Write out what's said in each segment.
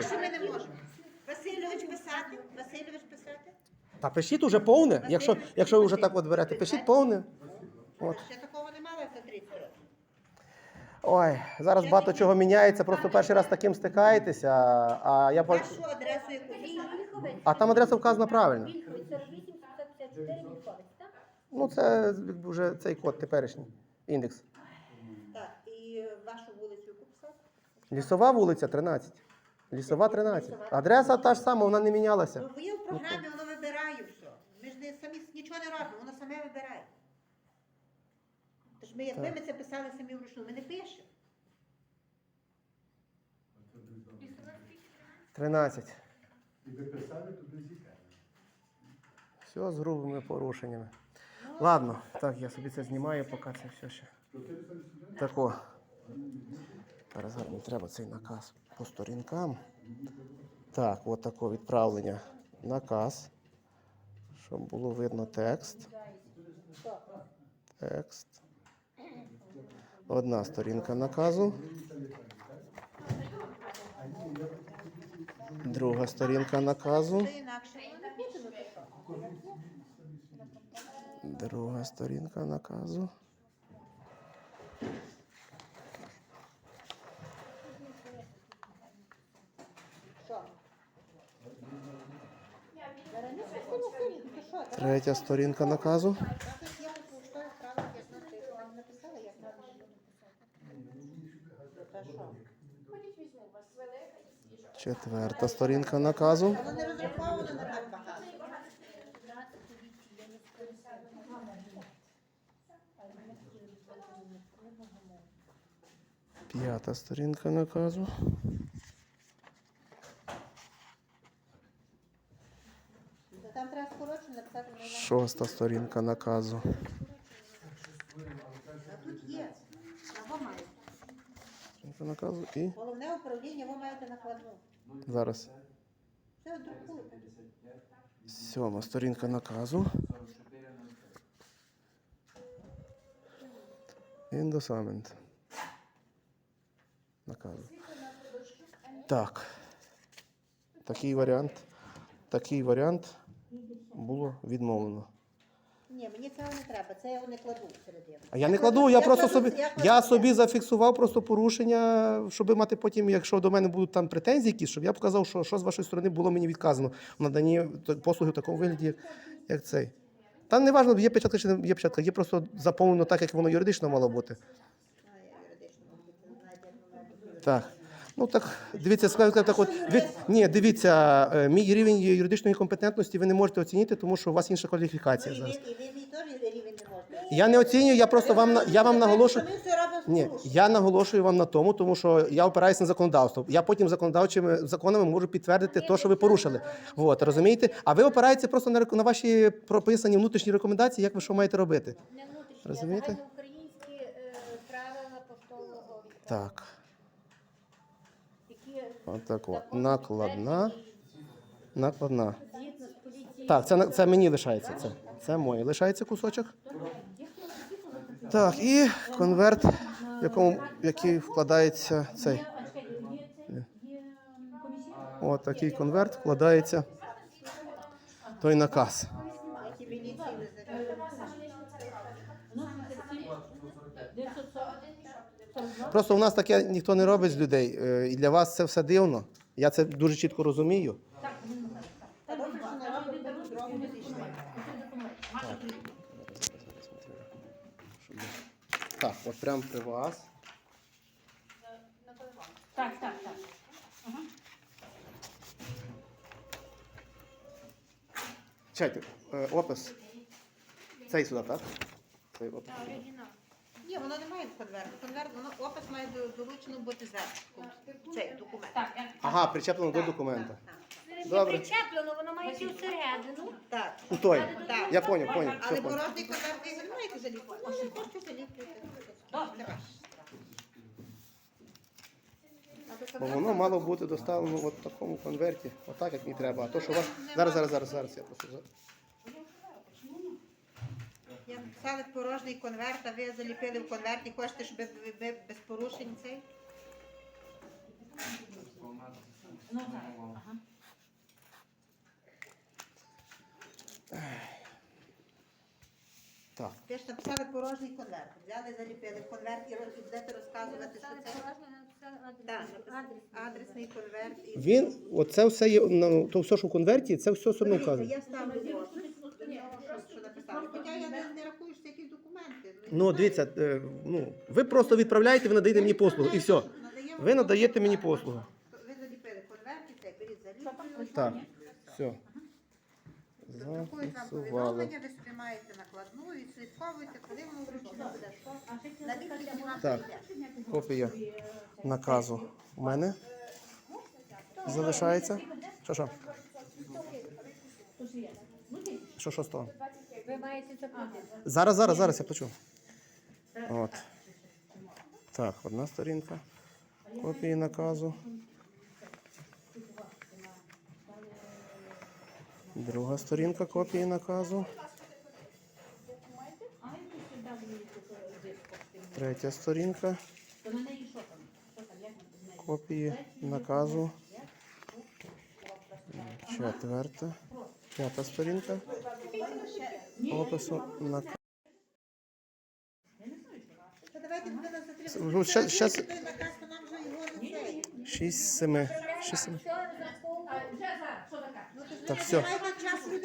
Що ми не можемо? Васильович писати? Васильович писати? Та пишіть уже повне. Якщо, якщо ви вже так от берете, пишіть повне. От. Ще такого не мали за 30 років. Ой, зараз багато чого міняється, просто перший раз з таким стикаєтеся, а я по- Вашу адресу яку? а там адреса вказана правильно. Вільховець 48 754 Вільховець, так? Ну, це якби вже цей код теперішній індекс. Так, і вашу вулицю яку писати? Лісова вулиця 13. Лісова 13. Адреса та ж сама, вона не мінялася. Ну, є в програмі, воно вибирає все. Ми ж не самі нічого не робимо, воно саме вибирає. Тож ми, якби ми це писали самі вручну, ми не пишемо. 13. І ви писали туди зіка. Все з грубими порушеннями. Ладно, так, я собі це знімаю, поки це все ще. Тако. Зараз гарно треба цей наказ по сторінкам. Так, от тако відправлення. Наказ. Щоб було видно текст. Текст. Одна сторінка наказу. Друга сторінка наказу. Друга сторінка наказу. Що? Зараз не Василь Васильович, то що? Давай. Третя сторінка наказу. Тут є поштові справи, я знаю, що я там написала, як треба було написати. Та що? Четверта сторінка наказу. П'ята сторінка наказу. Там треба скорочено написати на інакше. Шоста сторінка наказу. Тут є. Маєте. Сторінка наказу і Головне управління, ви маєте накладну. зараз. Все друкуйте. Сьома сторінка наказу. Індосамент. Наказу. Так. Такий варіант. Такий варіант було відмовлено. Ні, мені цього не треба, це я його не кладу всередину. А я не кладу, я просто кладу- собі, кладу я це. собі зафіксував просто порушення, щоб мати потім, якщо до мене будуть там претензії якісь, щоб я показав, що, що з вашої сторони було мені відказано в наданні т- послуги в такому вигляді, як, як цей. Та не важливо, є печатка чи не є печатка, є просто заповнено так, як воно юридично мало бути. Я бути. Так. Ну так, дивіться, скажу так от. Диві... Ні, дивіться, е, мій рівень юридичної компетентності ви не можете оцінити, тому що у вас інша кваліфікація зараз. Я не оцінюю, я просто вам я вам наголошую. Ні, я наголошую вам на тому, тому що я опираюся на законодавство. Я потім законодавчими законами можу підтвердити те, що ви порушили. От, розумієте? А ви опираєтеся просто на, на ваші прописані внутрішні рекомендації, як ви що маєте робити. Не внутрішні, Розумієте? а загальноукраїнські е, правила поштового. Так, отак от. Накладна. Накладна. Так, це, на- це мені лишається. Це, це моє лишається кусочок. Так, і конверт, в якому, в який вкладається цей. От такий конверт вкладається той наказ. Просто у нас таке ніхто не робить з людей, е, і для вас це все дивно. Я це дуже чітко розумію. Так от прямо при вас. Так, так, так. Чайте, е, опис. Цей сюди, так? Цей опис. Ні, воно не має конверту. Конверт, воно опис має долучено бути зверху. Цей документ. Так, я- Ага, причеплено до документа. Так, не Добре. причеплено, воно має йти всередину. Так. У той. Так. Я поняв, поняв. Але поняв. порожній конверт ви не маєте хочете. Це ваш справа. А до Бо воно мало бути доставлено от в такому конверті, отак, як мені треба. А то, що у вас. Зараз, зараз, зараз, зараз. Я просто за- Написали порожній конверт, а ви заліпили в конверті. Хочете, щоб ви- ви без порушень цей? Ну так. Ага. Так. Ви ж написали порожній конверт. Взяли, заліпили конверт і роз- будете розказувати, що це. Так, адресний конверт. І... Він, оце все є, ну, то все, що в конверті, це все все одно Дивіться, вказано. я ставлю підпис написали. Хоча я не, не рахую, що це якісь документи. Ну, дивіться, е, ну, ви просто відправляєте, ви надаєте мені послугу, і все. Ви надаєте мені послугу. Ви заліпили конверт це беріть заліпку. Так, все. Друкують вам Зафіксували. повідомлення, ви собі маєте накладну, відслідковуєте, коли воно вручено буде. На вам Так. прийде. Копія наказу у мене залишається. Що що? Що що з того? Ви маєте заплатити. Зараз, зараз, зараз я плачу. От. Так, одна сторінка. Копії наказу. Друга сторінка копії наказу. Третя сторінка. Копії наказу. Четверта. П'ята сторінка. Опису. Ну, семи. Шість, семи. Ну, то ж Так, все.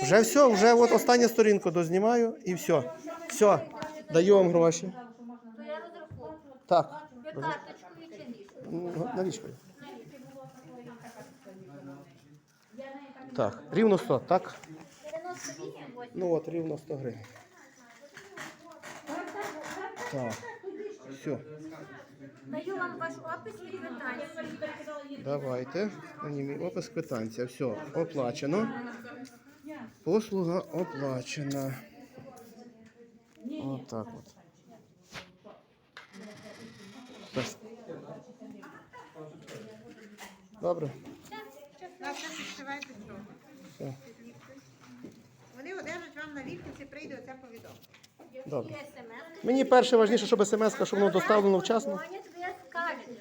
Вже все, вже от останню сторінку дознімаю і все. Все, даю вам гроші. Так, ну, налічкою. Так, рівно 100, так? 98, ось. Ну от, рівно 100 гривень. Так, все, Даю вам ваш опис і квитанцію. давайте. Мені мій опис квитанція. Все, оплачено. Послуга оплачена. От так от. Так. Добре. Все. Вони вам на лікарці, прийде оце повідомлення. Добре. Мені перше важніше, щоб смс, щоб воно доставлено вчасно.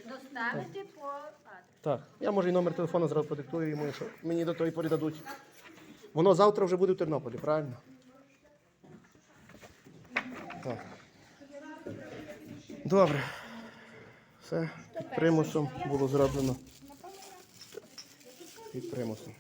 Доставити по адресу. Так, я може і номер телефону зразу продиктую йому, якщо мені до тої порі дадуть. Воно завтра вже буде в Тернополі, правильно? Так. Добре. Все під примусом було зроблено. Під примусом.